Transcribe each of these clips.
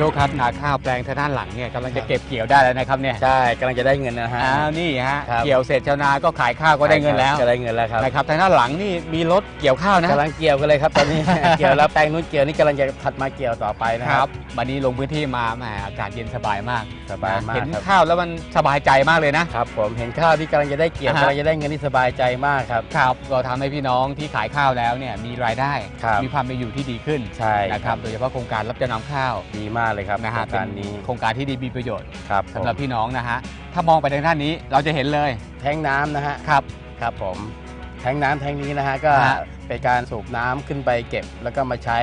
คครับนาข้าวแปลงทางด้านหลังเนี่ยกำลังจะเก็บเกี่ยวได้แล้วนะครับเนี่ยใช่กำลังจะได้เงินนะฮะ อ้าวนี่ฮะครับ เกี่ยวเสร็จชาวนาก็ขายข้าวก็ได้เงินแล้วก็ได้เงินแล้วครับนะครับทางด้านหลังนี่มีรถเกี่ยวข้าวนะ กำลังเกี่ยวกันเลยครับตอนนี้ เกี่ยวแล้วแปลงนู้นเกี่ยวนี่กำลังจะถัดมาเกี่ยวต่อไปนะคครัรับบวันนี้ลงพื้นที่มาแหมอากาศเย็นสบายมากสบายมากเห็นครับข้าวแล้วมันสบายใจมากเลยนะ ครับผมเห็นข้าวที่กำลังจะได้เกี่ยวอ่าฮะ กำลังจะได้เงินที่สบายใจมากครับ ครับก็ทำให้พี่น้องที่ขายข้าวแล้วเนี่ยมีรายได้ ครับ มีความเป็นอยู่ที่ดีขึ้นใช่นะครับโดยเฉพาะโครงการรับจำนำข้าว ดีมากเลยครับนะฮะโครงการนี้เป็โครงการที่ดีมีประโยชน์ครับผสำมหรับพี่น้องนะฮะถ้ามองไปทางด้านนี้เราจะเห็นเลยแทงน้ำนะฮะครับครับผมแทงน้ำแทงนี้นะฮะก็ฮะเป็นการสูบน้ำขึ้นไปเก็บ แล้วก็มาใช้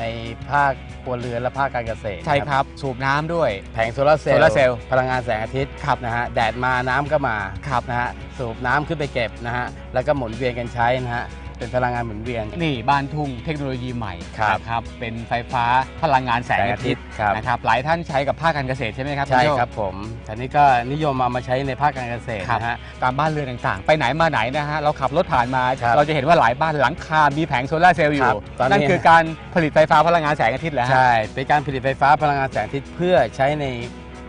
ในภาคครัวเรือนและภาคการเกษตรใช่ครับ สูบน้ำด้วยแผงโซลาร์เซลล์โซลาร์เซลล์พลังงานแสงอาทิตย์ครับนะฮะแดดมาน้ำก็มาครับนะฮะสูบน้ำขึ้นไปเก็บนะฮะแล้วก็หมุนเวียนกันใช้นะฮะ เป็นพลังงานหมุนเวียน นี่บ้านทุ่งเทคโนโลยีใหม่ครับนะครับเป็นไฟฟ้าพลังงานแสงอาทิตย์ครับ นะครับหลายท่านใช้กับภาคการเกษตรใช่ไหมครับใช่ณโชครับผมอันนี้ก็นิยมเอามาใช้ในภาคการเกษตรครับนะฮะ ตามบ้านเรือนต่างๆ ไปไหนมาไหนนะฮะเราขับรถผ่านมา ครับเราจะเห็นว่าหลายบ้านหลังคา มีแผงโซลาร์เซลล์อครัยู่บตอนนี้ นั่นคือการผลิตไฟฟ้าพลังงานแสงอาทิตย์แล้วใช่ เป็นการผลิตไฟฟ้าพลังงานแสงอาทิตย์เพื่อใช้ใน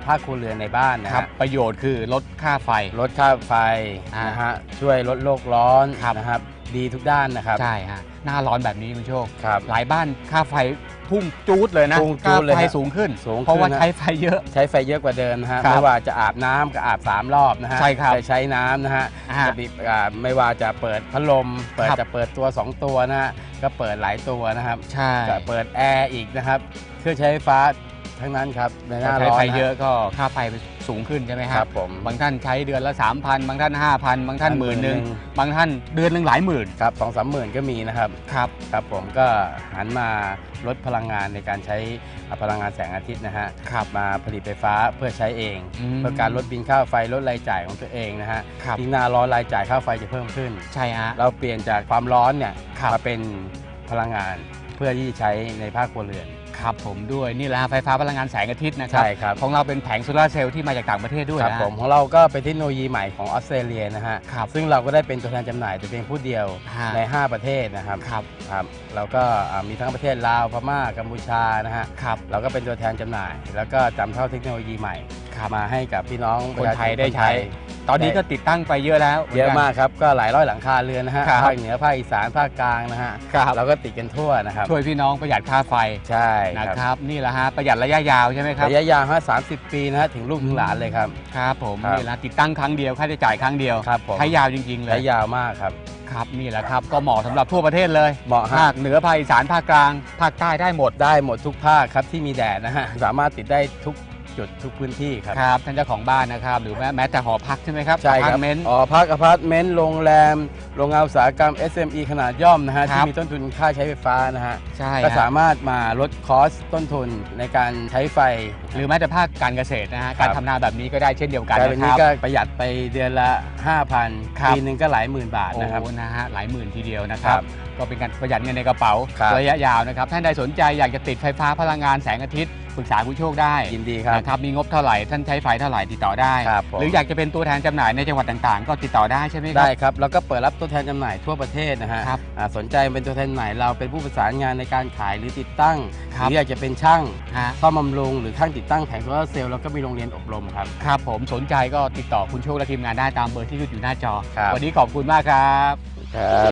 ภาคครัวเรือนในบ้านนะครัฮะบประโยชน์คือลดค่าไฟ ลดค่าไฟอ่านนะฮะช่วยลดโลกร้อนครับ นะครับ ดีทุกด้านนะครับ ใช่ฮะหน้าร้อนแบบนี้คุณโชค ครับ หลายบ้านค่าไฟพุ่งจูดเลยนะพุ่งจู๊ค่าดเลยไฟฮะสูงขึ้น สูงเพราะว่าขึ้นนะใช้ไฟเยอะ ใช้ไฟเยอะกว่าเดิมนะฮะครับไม่ว่าจะอาบน้ำก็อาบสามรอบนะฮะใช่ครับจะใช้น้ำนะฮะอ่าจะบีบอ่าไม่ว่าจะเปิดพัดลม เปิดครับ จะเปิดตัว 2 ตัวนะฮะก็เปิดหลายตัวนะครับ ใช่ จะเปิดแอร์อีกนะครับ เครื่องใช้ไฟฟ้า ทั้งนั้นครับในหถ้าน้าใช้ร้อนไฟนะเยอะก็ค่าไฟสูงขึ้นใช่ไหมคครัรับบผมบางท่านใช้เดือนละ 3,000 บางท่าน 5,000 บางท่านหมื่นหนึ่ง10,000บางท่านเดือนหนึ่งหลายหมื่นครับสองสามหมื่นก็มีนะครับ ครับ ครับผมก็หันมาลดพลังงานในการใช้พลังงานแสงอาทิตย์นะฮะครับมาผลิตไฟฟ้าเพื่อใช้เอง อืม เพื่อการลดบินค่าไฟลดรายจ่ายของตัวเองนะฮะครับยิ่งหน้าร้อนรายจ่ายค่าไฟจะเพิ่มขึ้น ใช่ฮะ เราเปลี่ยนจากความร้อนเนี่ยครับ มาเป็นพลังงานเพื่อที่จะใช้ในภาคครัวเรือน ครับผมด้วยนี่แหละฮะไฟฟ้าพลังงานแสงอาทิตย์นะครัใช่ครับ ของเราเป็นแผงโซลาร์เซลล์ที่มาจากต่างประเทศด้วยครับนะผมของเราก็เป็นเทคโนโลยีใหม่ของออสเตรเลียนะฮะ ครับ ซึ่งเราก็ได้เป็นตัวแทนจำหน่ายแต่เพียงผู้เดียวฮะ ใน 5 ประเทศนะครับครับครับเราก็อ่ามีทั้งประเทศลาวพม่ากัมพูชานะฮะครับ เราก็เป็นตัวแทนจำหน่าย แล้วก็จำเท่าเทคโนโลยีใหม่ครับ มาให้กับพี่น้องคนไทยประชาชได้ใช้คตอนนี้ก็ติดตั้งไปเยอะแล้วเยอะมากครับก็หลายร้อยหลังคาเรือนนะฮะครับภาคเหนือภาคอีสานภาคกลางนะฮะครับเราก็ติดกันทั่วนะครับช่วยพี่น้องประหยัดค่าไฟใช่นะครับนี่แหละฮะประหยัดระยะยาวใช่ไหมครับระยะยาวฮะ30ปีนะฮะถึงลูกถึงหลานเลยครับครับผมครับนี่แหละติดตั้งครั้งเดียวค่าใช้จ่ายครั้งเดียวครับผมใช้ยาวจริงๆเลระยยะยาวมากครับครับนี่แหละครับก็เหมาะสำหรับทั่วประเทศเลยเหมาะภาฮะคเหนือภาคอีสานภาคกลางภาคใต้ได้หมดได้หมดทุกภาคครับที่มีแดดนะฮะสามารถติดได้ทุก จุดทุกพื้นที่ครับ ครับท่านเจ้าของบ้านนะครับ หรือแม้แม้แต่หอพักใช่ไหมครับใช่ครับอพาร์ตเมนต์ อ๋อพักอพาร์ตเมนต์โรงแรม โรงงานอุตสาหกรรม SME ขนาดย่อมนะฮะ ครัที่บ มีต้นทุนค่าใช้ไฟฟ้านะฮะ ใช่ก็ฮะสามารถมาลดคอสต้นทุนในการใช้ไฟ หรือแม้แต่ภาคการเกษตรนะฮะการทำนาแบบนี้ก็ได้เช่นเดียวกันกลายเป็นนะคนี้รับ ก็ประหยัดไปเดือนละ ครั5,000ปีหนึ่งก็หลายหมื่นบาทนะครับ โอ้นะฮะหลายหมื่นทีเดียวนะครับบก็เป็นการประหยัดเงินในกระเป๋าครับ ระยะยาวนะครับท่านใดสนใจอยากจะติดไฟฟ้าพลังงานแสงอาทิตย์ ปรึกษาผู้โชคได้ยินดีครับนะครับมีงบเท่าไหร่ท่านใช้ไฟเท่าไหร่ติดต่อได้ ครับผม หรืออยากจะเป็นตัวแทนจำหน่ายในจังหวัดต่างๆ ก็ติดต่อได้ใช่ไหมครัได้ครับ แล้วก็เปิดรับตัวแทนจำหน่ายทั่วประเทศนะฮะครับอ่าสนใจเป็นตัวแทนจำหน่ายเราเป็นผู้ประสานงานในการขายหรือติดตั้งคหรับ รืออยากจะเป็นช่างฮะซ่อมบำรุงหรือช่างติดตั้งแผงโซลาร์เซลล์แล้วก็มีโรงเรียนอบรมครับ ครับผมสนใจก็ติดต่อคุณโชคและทีมงานได้ตามเบอร์ที่ขึ้นอยู่หน้าจอ ครับ วันนี้ขอบคุณมากครับ ครับ